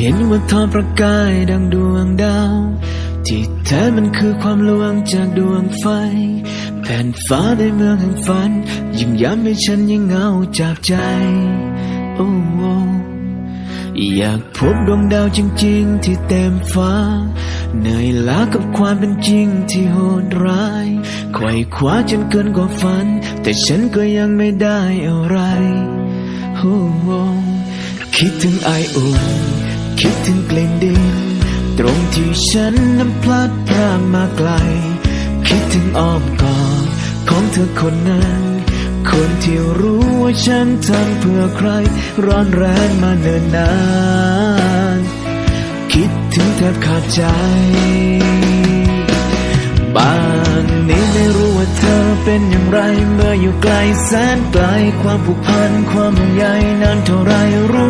ห็นว่าทอประกายดังดวงดาว ที่แท้มันคือความลวงจากดวงไฟ แผ่นฟ้าในเมืองแห่งฝัน ยิ่งย้ำให้ฉันยิ่งเหงาจากใจโอ้โอ้อยากพบดวงดาวจริง ๆ ที่เต็มฟ้า เหนื่อยล้ากับความเป็นจริงที่โหดร้ายไขว่คว้าจนเกินกว่าฝัน แต่ฉันก็ยังไม่ได้อะไรโอ้โอ้คิดถึงไออุ่น คิดถึงกลิ่นดิน ตรงที่ฉันนั้นพลัดพรากมาไกล คิดถึงอ้อมกอดของเธอคนนั้น คนที่รู้ว่าฉันทำเพื่อใคร ร้อนแรงมาเนิ่นนาน คิดถึงแทบขาดใจบางนี้ไม่รู้ว่าเธอเป็นอย่างไร เมื่ออยู่ไกลแสนไกลความผูกพันความห่วงใยนานเท่าไรรู้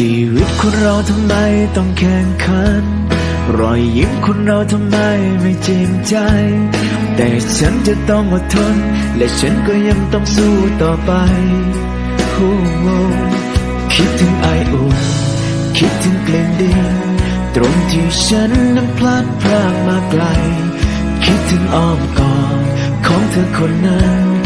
ชีวิตคนเราทำไมต้องแข่งขัน รอยยิ้มคนเราทำไมไม่จริงใจ แต่ฉันจะต้องอดทน และฉันก็ยังต้องสู้ต่อไปโอ้คิดถึงไออุ่นคิดถึงกลิ่นดินตรงที่ฉันนั้นพลัดพรากมาไกล คิดถึงอ้อมกอดของเธอคนนั้น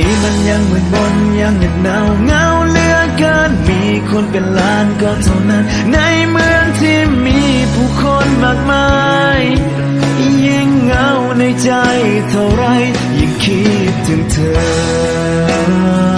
นี้มันยังมืดมนยังเหน็ดหนาวเงาเลือเกิน มีคนเป็นล้านก็เท่านั้น ในเมืองที่มีผู้คนมากมาย ยิ่งเงาในใจเท่าไร ยิ่งคิดถึงเธอ